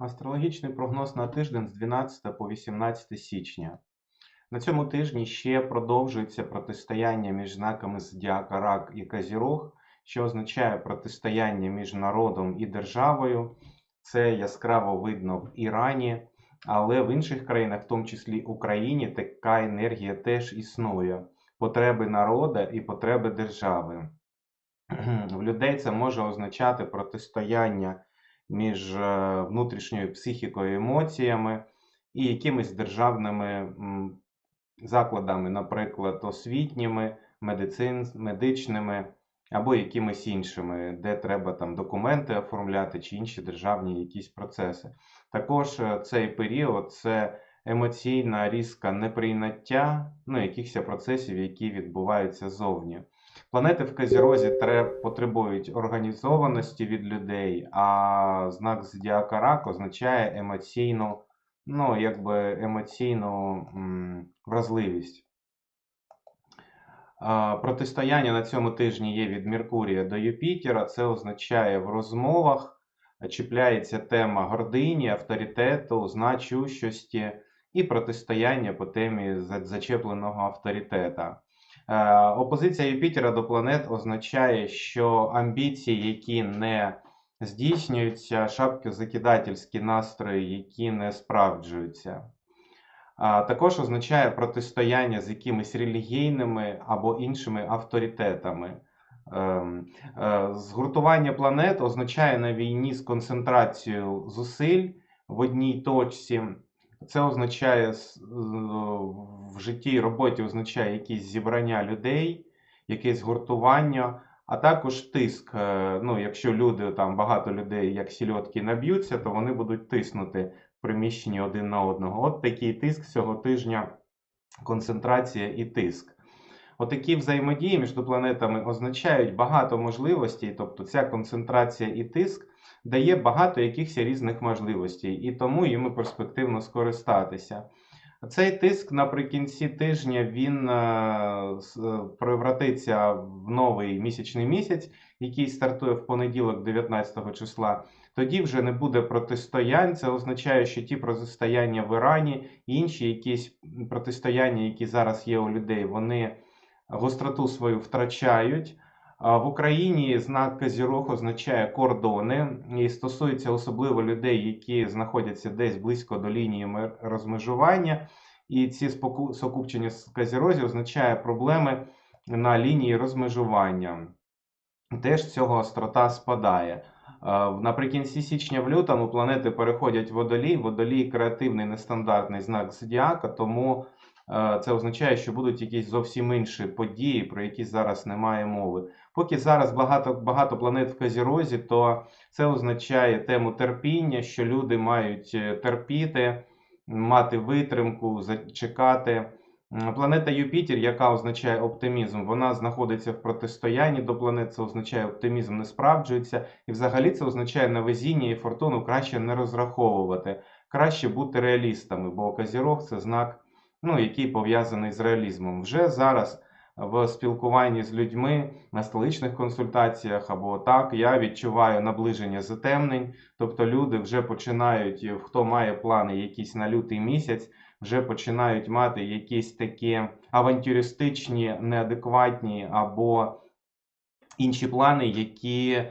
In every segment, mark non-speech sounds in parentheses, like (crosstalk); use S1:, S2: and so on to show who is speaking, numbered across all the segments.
S1: Астрологічний прогноз на тиждень з 12 по 18 січня. На цьому тижні ще продовжується протистояння між знаками Зодіака Рак і Казірог, що означає протистояння між народом і державою. Це яскраво видно в Ірані, але в інших країнах, в тому числі Україні, така енергія теж існує. Потреби народу і потреби держави. (clears throat) В людей це може означати протистояння між е, внутрішньою психікою, емоціями і якимись державними закладами, наприклад, освітніми, медицин, медичними або якимись іншими, де треба там документи оформляти чи інші державні якісь процеси. Також е, цей період це емоційна різка неприйняття ну, якихось процесів, які відбуваються зовні. Планети в Казірозі потребують організованості від людей, а знак Зодіака Рак означає емоційну, ну, якби емоційну вразливість. Протистояння на цьому тижні є від Меркурія до Юпітера. Це означає в розмовах чіпляється тема гордині, авторитету, значущості і протистояння по темі зачепленого авторитета. Е, Опозиція Юпітера до планет означає, що амбіції, які не здійснюються, шапкозакидательські настрої, які не справджуються. Також означає протистояння з якимись релігійними або іншими авторитетами. Ем, е, Згуртування планет означає на війні з концентрацією зусиль в одній точці. Це означає в житті і роботі означає якісь зібрання людей, якесь гуртування, а також тиск. Е, Ну, якщо люди там багато людей, як сільотки, наб'ються, то вони будуть тиснути в приміщенні один на одного. От такий тиск цього тижня, концентрація і тиск. Отакі взаємодії між планетами означають багато можливостей, тобто ця концентрація і тиск дає багато якихось різних можливостей, і тому їм перспективно скористатися. Цей тиск наприкінці тижня він е, е, превратиться в новий місячний місяць, який стартує в понеділок, 19 числа. Тоді вже не буде протистоянь. Це означає, що ті протистояння в Ірані, інші якісь протистояння, які зараз є у людей, вони гостроту свою втрачають. В Україні знак Козірог означає кордони і стосується особливо людей, які знаходяться десь близько до лінії розмежування. І ці сукупчення з Козірозі означає проблеми на лінії розмежування. Теж цього острота спадає. Наприкінці січня в лютому планети переходять водолій. Водолій креативний нестандартний знак зодіака, тому це означає, що будуть якісь зовсім інші події, про які зараз немає мови. Поки зараз багато, багато планет в Казірозі, то це означає тему терпіння, що люди мають е, терпіти, мати витримку, зачекати. Планета Юпітер, яка означає оптимізм, вона знаходиться в протистоянні до планет, це означає оптимізм не справджується. І взагалі це означає на везіння і фортуну краще не розраховувати, краще бути реалістами, бо Козірог це знак, ну, який пов'язаний з реалізмом. Вже зараз в спілкуванні з людьми на столичних консультаціях або так, я відчуваю наближення затемнень, тобто люди вже починають, е, хто має плани якісь на лютий місяць, вже починають мати якісь такі авантюристичні, неадекватні або інші плани, які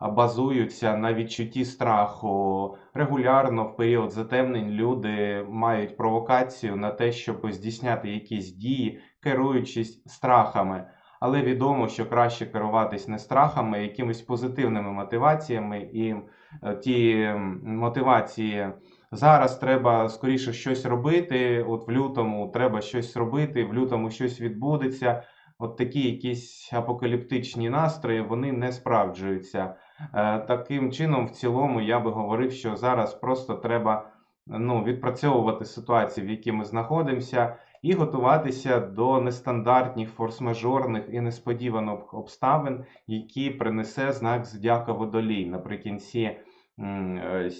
S1: базуються на відчутті страху. Регулярно в період затемнень люди мають провокацію на те, щоб здійсняти якісь дії, керуючись страхами. Але відомо, що краще керуватись не страхами, а якимись позитивними мотиваціями, і е, ті мотивації зараз треба скоріше щось робити. От в лютому треба щось робити, в лютому щось відбудеться. От такі якісь апокаліптичні настрої вони не справджуються. Е, Таким чином, в цілому, я би говорив, що зараз просто треба ну, відпрацьовувати ситуацію, в якій ми знаходимося, і готуватися до нестандартних, форс-мажорних і несподіваних обставин, які принесе знак Зодіака Водолій наприкінці е,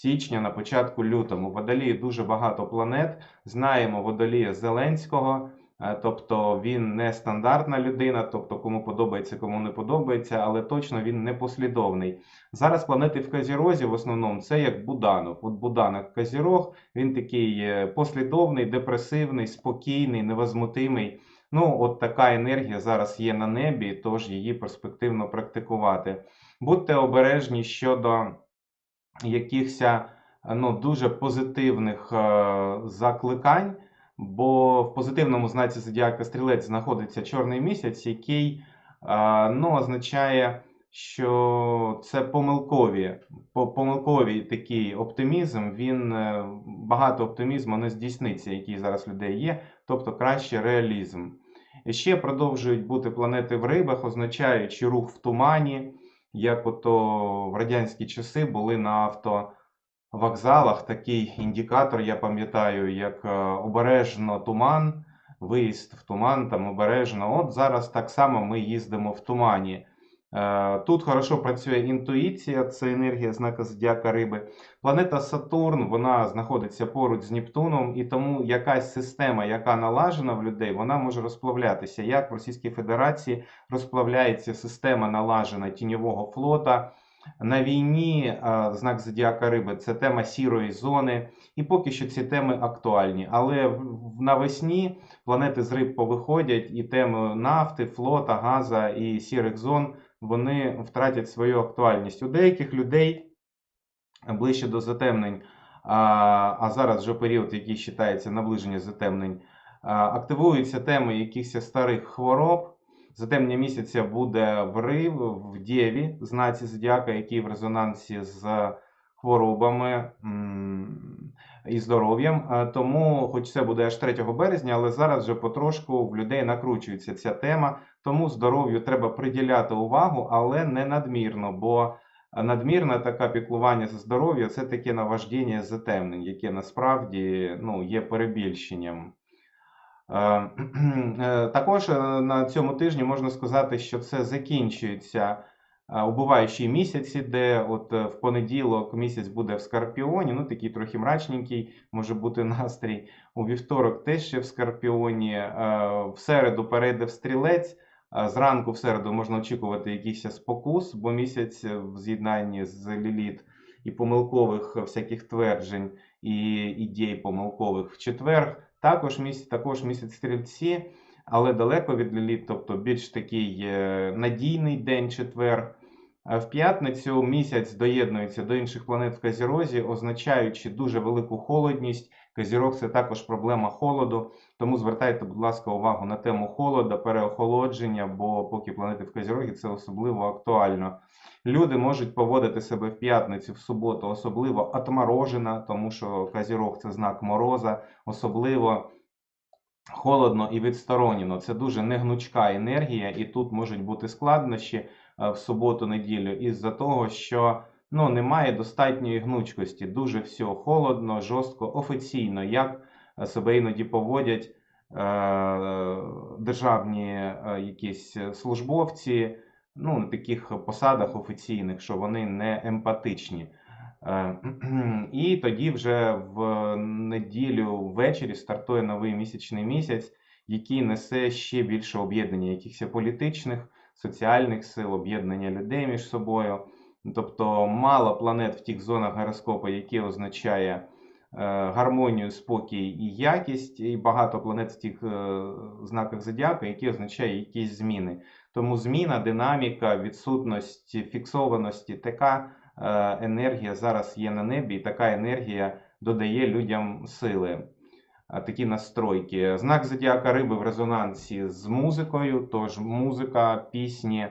S1: січня, на початку лютому. Водолії дуже багато планет. Знаємо Водолія Зеленського. Е, Тобто він не стандартна людина, тобто кому подобається, кому не подобається, але точно він не послідовний. Зараз планети в Казірозі в основному це як Буданов. От Буданов Казірог, він такий е, послідовний, депресивний, спокійний, невозмутимий. Ну, от така енергія зараз є на небі, тож її перспективно практикувати. Будьте обережні щодо якихось ну, дуже позитивних е, закликань, бо в позитивному знаці зодіака стрілець знаходиться чорний місяць, який ну, означає, що це помилкові, помилковий такий оптимізм. Він е, багато оптимізму не здійсниться, який зараз людей є, тобто краще реалізм. Ще продовжують бути планети в рибах, означаючи рух в тумані, як ото в радянські часи були на автовокзалах такий індикатор, я пам'ятаю, як е, обережно туман, виїзд в туман, там обережно. От зараз так само ми їздимо в тумані. Е, Тут хорошо працює інтуїція, це енергія знака зодіака риби. Планета Сатурн вона знаходиться поруч з Нептуном, і тому якась система, яка налажена в людей, вона може розплавлятися. Як в Російській Федерації розплавляється система налажена тіньового флота. На війні знак зодіака риби це тема сірої зони, і поки що ці теми актуальні. Але навесні планети з риб повиходять, і теми нафти, флота, газа і сірих зон вони втратять свою актуальність. У деяких людей ближче до затемнень, а зараз вже період, який вважається наближення затемнень, активуються теми якихось старих хвороб. Затемнення місяця буде в Рив, в Дєві, знаці зодіака, який в резонансі з хворобами і здоров'ям. Е, Тому, хоч це буде аж 3 березня, але зараз вже потрошку в людей накручується ця тема. Тому здоров'ю треба приділяти увагу, але не надмірно, бо надмірне таке піклування за здоров'я це таке наваждіння затемнень, яке насправді ну, є перебільшенням. Е, (clears throat) е, Також е, на цьому тижні можна сказати, що це закінчується е, убиваючі місяці, де от в понеділок місяць буде в Скорпіоні, ну такий трохи мрачненький, може бути (laughs) настрій. У вівторок теж ще в Скорпіоні, в середу перейде в стрілець. Зранку в середу можна очікувати якийсь спокус, бо місяць в з'єднанні з Ліліт і помилкових всяких тверджень і ідей помилкових в четвер. Також місяць, також місяць стрільці, але далеко від ліліт, тобто більш такий е, надійний день четвер. В п'ятницю місяць доєднується до інших планет в Казірозі, означаючи дуже велику холодність. Казірог це також проблема холоду, тому звертайте, будь ласка, увагу на тему холода, переохолодження, бо поки планети в Казірогі це особливо актуально. Люди можуть поводити себе в п'ятницю, в суботу, особливо отморожено, тому що Казірог це знак мороза, особливо холодно і відсторонено. Це дуже негнучка енергія, і тут можуть бути складнощі в суботу-неділю із-за того, що ну, немає достатньої гнучкості. Дуже все холодно, жорстко, офіційно, як е, себе іноді поводять е, державні е, якісь службовці ну, на таких посадах офіційних, що вони не емпатичні. Е, (clears throat) І тоді вже в неділю ввечері стартує новий місячний місяць, який несе ще більше об'єднання якихось політичних, соціальних сил, об'єднання людей між собою. Тобто мало планет в тих зонах гороскопу, які означає е, гармонію, спокій і якість, і багато планет в тих е, знаках зодіака, які означають якісь зміни. Тому зміна, динаміка, відсутність фіксованості, така е, енергія зараз є на небі, і така енергія додає людям сили. Такі настройки. Знак зодіака риби в резонансі з музикою, тож музика, пісні,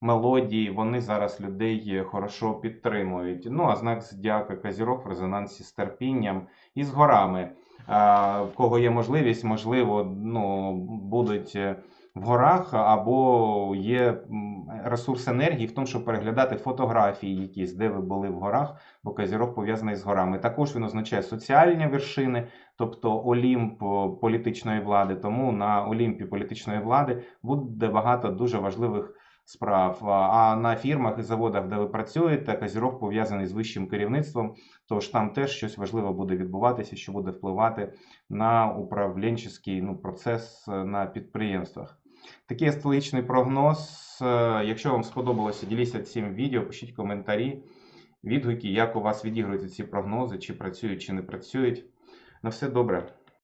S1: мелодії, вони зараз людей хорошо підтримують. Ну а знак зодіака Казірок в резонансі з терпінням і з горами. В кого є можливість, можливо, ну, будуть е, в горах, або є ресурс енергії в тому, щоб переглядати фотографії якісь, де ви були в горах, бо Казірог пов'язаний з горами. Також він означає соціальні вершини, тобто Олімп політичної влади. Тому на Олімпі політичної влади буде багато дуже важливих справ. А- на фірмах і заводах, де ви працюєте, Козірог пов'язаний з вищим керівництвом, тож там теж щось важливе буде відбуватися, що буде впливати на управлінчий ну, процес е, на підприємствах. Такий астрологічний прогноз. Е, Якщо вам сподобалося, діліться цим відео, пишіть коментарі, відгуки, як у вас відігруються ці прогнози, чи працюють, чи не працюють. На все добре.